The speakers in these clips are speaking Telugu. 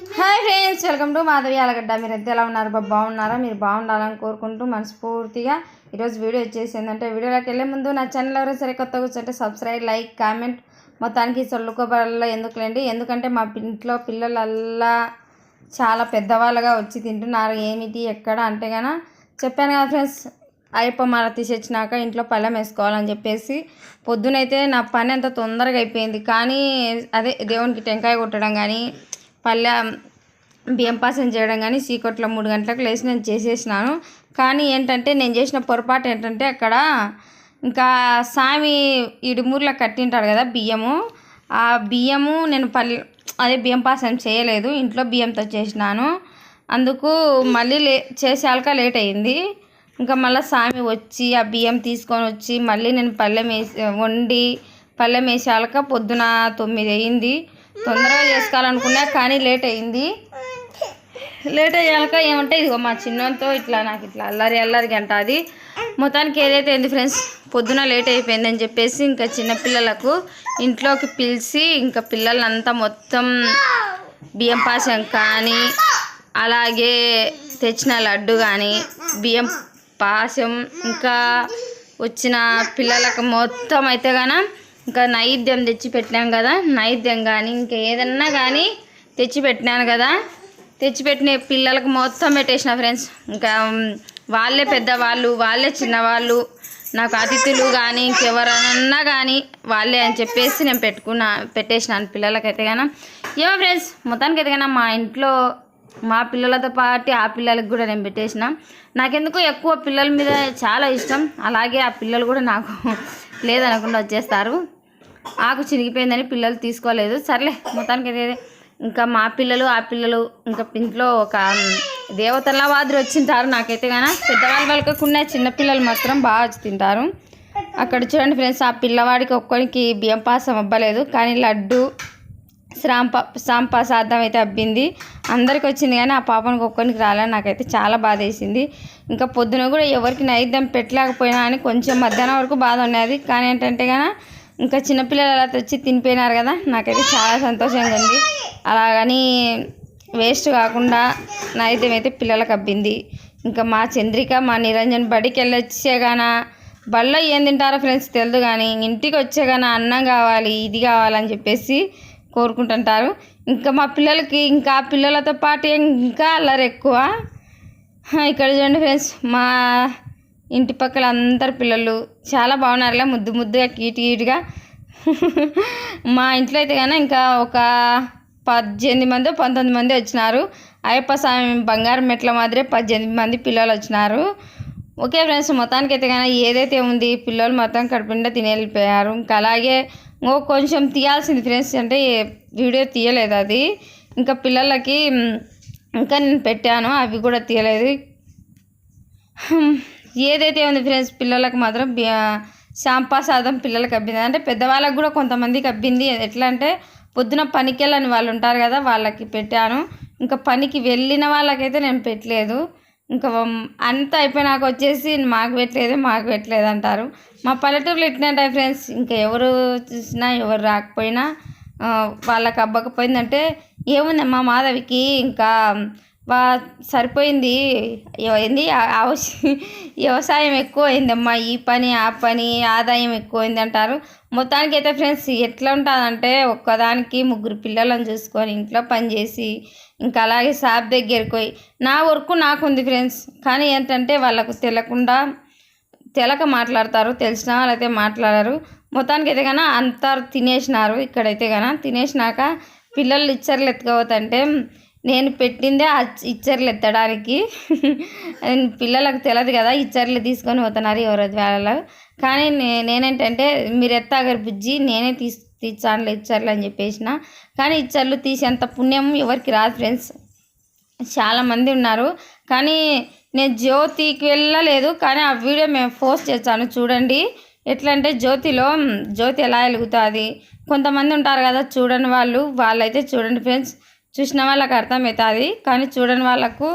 Hi friends welcome to Madhavi Alagadda మీరు ఎంత ఎలా ఉన్నారు? బాబు బాగున్నారా? మీరు బాగుండాలని కోరుకుంటూ మనస్ఫూర్తిగా ఈరోజు వీడియో వచ్చేసి ఏంటంటే వీడియోలోకి వెళ్ళే ముందు నా ఛానల్ ఎవరైనా సరే కొత్త కూర్చుంటే సబ్స్క్రైబ్ లైక్ కామెంట్ మొత్తానికి సొల్లుకోబడల్లో ఎందుకులేండి? ఎందుకంటే మా ఇంట్లో పిల్లలల్లా చాలా పెద్దవాళ్ళగా వచ్చి తింటున్నారు. ఏమిటి ఎక్కడ అంటే గన చెప్పాను కదా ఫ్రెండ్స్ అయ్యప్ప మాల తీసేచ్చినాక ఇంట్లో పళ్ళెం వేసుకోవాలని చెప్పేసి పొద్దునైతే నా పని అంత తొందరగా అయిపోయింది. కానీ అదే దేవునికి టెంకాయ కొట్టడం కానీ పల్లె బియ్యం పాసం చేయడం కానీ సీకొట్లో మూడు గంటలకు లేచి నేను చేసేసినాను. కానీ ఏంటంటే నేను చేసిన పొరపాటు ఏంటంటే అక్కడ ఇంకా సామి ఇడుమూర్లో కట్టింటాడు కదా బియ్యము. ఆ బియ్యము నేను పల్లె అదే బియ్యం పాసం చేయలేదు. ఇంట్లో బియ్యంతో చేసినాను. అందుకు మళ్ళీ లే చేసాక లేట్ అయింది ఇంకా మళ్ళీ సామి వచ్చి ఆ బియ్యం తీసుకొని వచ్చి మళ్ళీ నేను పళ్ళెం వేసి వండి పళ్ళెం వేసాక పొద్దున తొమ్మిది అయింది తొందరగా చేసుకోవాలనుకున్నా కానీ లేట్ అయింది. లేట్ అయ్యాక ఏమంటే ఇదిగో మా చిన్నంతో ఇట్లా నాకు ఇట్లా అల్లరి అల్లరి గంట అది. మొత్తానికి ఏదైతే ఏంది ఫ్రెండ్స్ పొద్దున లేట్ అయిపోయిందని చెప్పేసి ఇంకా చిన్నపిల్లలకు ఇంట్లోకి పిలిచి ఇంకా పిల్లలంతా మొత్తం బియ్యం పాశం కానీ అలాగే తెచ్చిన లడ్డు కానీ బియ్యం పాశం ఇంకా వచ్చిన పిల్లలకు మొత్తం అయితే కానీ ఇంకా నైవేద్యం తెచ్చి పెట్టినాం కదా నైవేద్యం కానీ ఇంకా ఏదన్నా కానీ తెచ్చి పెట్టినాను కదా. తెచ్చిపెట్టిన పిల్లలకు మొత్తం పెట్టేసిన ఫ్రెండ్స్. ఇంకా వాళ్ళే పెద్దవాళ్ళు వాళ్ళే చిన్నవాళ్ళు నాకు అతిథులు కానీ ఇంకెవరన్నా కానీ వాళ్ళే అని చెప్పేసి నేను పెట్టుకున్నా పెట్టేసినాను పిల్లలకైతే కానీ ఏమో ఫ్రెండ్స్ మొత్తానికి అయితే కానీ మా ఇంట్లో మా పిల్లలతో పాటు ఆ పిల్లలకి కూడా నేను పెట్టేసిన. నాకెందుకు ఎక్కువ పిల్లల మీద చాలా ఇష్టం. అలాగే ఆ పిల్లలు కూడా నాకు లేదనకుండా వచ్చేస్తారు. ఆకు చినిగిపోయిందని పిల్లలు తీసుకోలేదు. సర్లే మొత్తానికి అయితే ఇంకా మా పిల్లలు ఆ పిల్లలు ఇంకా ఇంట్లో ఒక దేవతల మాదిరి వచ్చింటారు నాకైతే కానీ పెద్దవాళ్ళు వాళ్ళకకుండా చిన్నపిల్లలు మాత్రం బాగా వచ్చి తింటారు. అక్కడ చూడండి ఫ్రెండ్స్ ఆ పిల్లవాడికి ఒక్కరికి బియ్యం పాసం అవ్వలేదు కానీ లడ్డు శ్రాంప శ్రాంపాసార్థం అయితే అబ్బింది. అందరికి వచ్చింది కానీ ఆ పాపనికి ఒక్కరికి రాలని నాకైతే చాలా బాధ వేసింది. ఇంకా పొద్దున కూడా ఎవరికి నైద్యం పెట్టలేకపోయినా అని కొంచెం మధ్యాహ్నం వరకు బాధ ఉన్నది కానీ ఏంటంటే కానీ ఇంకా చిన్నపిల్లలు అలా తెచ్చి తినిపోయినారు కదా నాకైతే చాలా సంతోషంగా ఉంది. అలాగని వేస్ట్ కాకుండా నైద్యం అయితే పిల్లలకు అబ్బింది. ఇంకా మా చంద్రిక మా నిరంజన్ బడికి వెళ్ళొచ్చేగాన బళ్ళో ఏం తింటారో ఫ్రెండ్స్ తెలియదు కానీ ఇంటికి వచ్చేగాన అన్నం కావాలి ఇది కావాలని చెప్పేసి కోరుకుంటుంటారు. ఇంకా మా పిల్లలకి ఇంకా ఆ పిల్లలతో పాటు ఇంకా అల్లరి ఎక్కువ. ఇక్కడ చూడండి ఫ్రెండ్స్ మా ఇంటి పక్కల అందరు పిల్లలు చాలా బాగున్నారులే ముద్దు ముద్దుగా క్యూట్ కీటుగా. మా ఇంట్లో అయితే కానీ ఇంకా ఒక పద్దెనిమిది మంది పంతొమ్మిది మంది వచ్చినారు. అయ్యప్ప స్వామి బంగారం మెట్ల మాదిరే పద్దెనిమిది మంది పిల్లలు వచ్చినారు. ఓకే ఫ్రెండ్స్ మొత్తానికి అయితే కానీ ఏదైతే ఉంది పిల్లలు మొత్తం కడుపుండా తిని వెళ్ళిపోయారు ఇంకా అలాగే ఇంకో కొంచెం తీయాల్సింది ఫ్రెండ్స్ అంటే వీడియో తీయలేదు అది. ఇంకా పిల్లలకి ఇంకా నేను పెట్టాను అవి కూడా తీయలేదు. ఏదైతే ఉంది ఫ్రెండ్స్ పిల్లలకు మాత్రం శాంపాసాదం పిల్లలకి అబ్బింది. అంటే పెద్దవాళ్ళకి కూడా కొంతమందికి అబ్బింది. ఎట్లా అంటే పొద్దున పనికి వెళ్ళని వాళ్ళు ఉంటారు కదా వాళ్ళకి పెట్టాను. ఇంకా పనికి వెళ్ళిన వాళ్ళకైతే నేను పెట్టలేదు. ఇంకా అంత అయిపోయినాక వచ్చేసి మాకు పెట్టలేదు మాకు పెట్టలేదు అంటారు. మా పల్లెటూరులో ఎట్టినట్టాయి ఫ్రెండ్స్. ఇంకా ఎవరు చూసినా ఎవరు రాకపోయినా వాళ్ళకి అబ్బకపోయిందంటే ఏముందమ్మా మాధవికి ఇంకా బా సరిపోయింది. ఏంది? వ్యవసాయం ఎక్కువ అయిందమ్మా ఈ పని ఆ పని ఆదాయం ఎక్కువైంది అంటారు. మొత్తానికి అయితే ఫ్రెండ్స్ ఎట్లా ఉంటుందంటే ఒక్కదానికి ముగ్గురు పిల్లలను చూసుకొని ఇంట్లో పని చేసి ఇంకా అలాగే షాప్ దగ్గరికి పోయి నా వర్క్ నాకుంది ఫ్రెండ్స్. కానీ ఏంటంటే వాళ్ళకు తెలియకుండా తెలక మాట్లాడతారు. తెలిసిన వాళ్ళైతే మాట్లాడరు. మొత్తానికి అయితే కన్నా అంతా తినేసినారు. ఇక్కడైతే కన్నా తినేసినాక పిల్లలు ఇచ్చర్లు ఎత్తుకోవద్దంటే నేను పెట్టిందే ఆ ఇచ్చర్లు ఎత్తడానికి. పిల్లలకు తెలియదు కదా ఇచ్చర్లు తీసుకొని పోతున్నారు ఎవరో వేళలో కానీ నే- నేనేంటంటే మీరు ఎత్తాగారు బుజ్జి నేనే తీసి తీర్చాను ఇచ్చర్లు అని చెప్పేసిన. కానీ ఇచ్చర్లు తీసేంత పుణ్యం ఎవరికి రాదు ఫ్రెండ్స్. చాలామంది ఉన్నారు. కానీ నేను జ్యోతికి వెళ్ళలేదు కానీ ఆ వీడియో మేము పోస్ట్ చేస్తాను చూడండి. ఎట్లా అంటే జ్యోతిలో జ్యోతి ఎలా వెలుగుతుంది కొంతమంది ఉంటారు కదా చూడని వాళ్ళు వాళ్ళైతే చూడండి ఫ్రెండ్స్. చూసిన వాళ్ళకి అర్థమవుతుంది కానీ చూడని వాళ్ళకు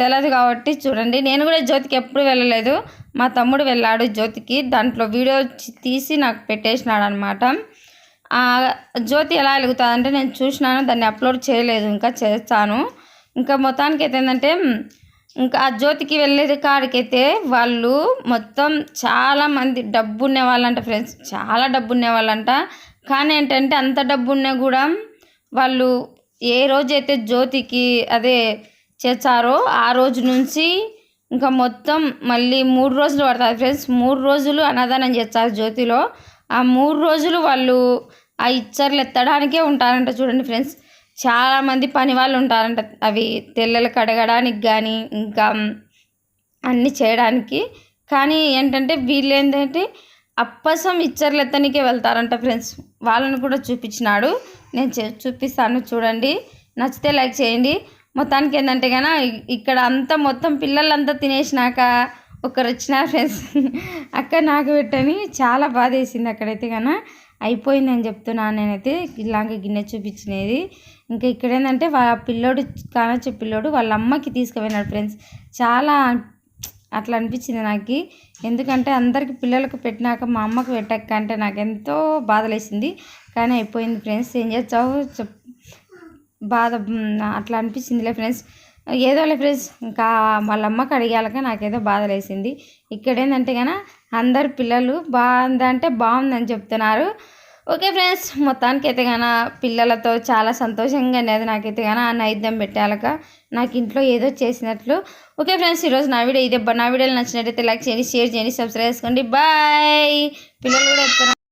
తెలియదు కాబట్టి చూడండి. నేను కూడా జ్యోతికి ఎప్పుడు వెళ్ళలేదు. మా తమ్ముడు వెళ్ళాడు జ్యోతికి. దాంట్లో వీడియో తీసి నాకు పెట్టేసినాడు అనమాట జ్యోతి ఎలా వెలుగుతుందంటే నేను చూసినాను దాన్ని అప్లోడ్ చేయలేదు ఇంకా చేస్తాను. ఇంకా మొత్తానికి అయితే ఏంటంటే ఇంకా ఆ జ్యోతికి వెళ్ళేది కాడికైతే వాళ్ళు మొత్తం చాలామంది డబ్బు ఉన్న వాళ్ళంట ఫ్రెండ్స్. చాలా డబ్బు ఉన్న వాళ్ళంట. కానీ ఏంటంటే అంత డబ్బు ఉన్నా కూడా వాళ్ళు ఏ రోజైతే జ్యోతికి అదే చేస్తారో ఆ రోజు నుంచి ఇంకా మొత్తం మళ్ళీ మూడు రోజులు పడుతుంది ఫ్రెండ్స్. మూడు రోజులు అన్నదానం చేస్తారు జ్యోతిలో. ఆ మూడు రోజులు వాళ్ళు ఆ ఇచ్చర్లు ఎత్తడానికే ఉంటారంట చూడండి ఫ్రెండ్స్. చాలామంది పని వాళ్ళు ఉంటారంట అవి తెల్లలు కడగడానికి కానీ ఇంకా అన్నీ చేయడానికి. కానీ ఏంటంటే వీళ్ళు ఏంటంటే అప్పసం ఇచ్చర్లు ఎత్తనికే వెళ్తారంట ఫ్రెండ్స్. వాళ్ళని కూడా చూపించినాడు. నేను చూపిస్తాను చూడండి. నచ్చితే లైక్ చేయండి. మొత్తానికి ఏంటంటే కనుక ఇక్కడ అంతా మొత్తం పిల్లలంతా తినేసినాక ఒకరు వచ్చిన ఫ్రెండ్స్. అక్క నాకు పెట్టని చాలా బాధ వేసింది అక్కడైతే కనుక అయిపోయిందని చెప్తున్నాను నేనైతే. ఇలాగ గిన్నె చూపించినది. ఇంకా ఇక్కడ ఏంటంటే వాళ్ళ పిల్లోడు కానొచ్చే పిల్లోడు వాళ్ళ అమ్మకి తీసుకుపోయినాడు ఫ్రెండ్స్. చాలా అట్లా అనిపించింది నాకు. ఎందుకంటే అందరికి పిల్లలకు పెట్టినాక మా అమ్మకు పెట్టాక అంటే నాకు ఎంతో బాధలేసింది. కానీ అయిపోయింది ఫ్రెండ్స్. ఏం చేస్తావు? చెప్ బాధ అట్లా అనిపించిందిలే ఫ్రెండ్స్. ఏదోలే ఫ్రెండ్స్. ఇంకా వాళ్ళ అమ్మకి అడిగాలక నాకేదో బాధ వేసింది ఇక్కడ ఏంటంటే అందరు పిల్లలు బాగుందంటే బాగుందని చెప్తున్నారు. ఓకే ఫ్రెండ్స్ మొత్తానికి అయితే కన పిల్లలతో చాలా సంతోషంగా అనేది నాకైతే కన ఆ నైద్యం పెట్టాలక నాకు ఇంట్లో ఏదో చేసినట్లు. ఓకే ఫ్రెండ్స్ ఈరోజు నా వీడియో ఇదే. నా వీడియోలు నచ్చినట్టయితే లైక్ చేయండి షేర్ చేయండి సబ్స్క్రైబ్ చేసుకోండి. బాయ్! పిల్లలు కూడా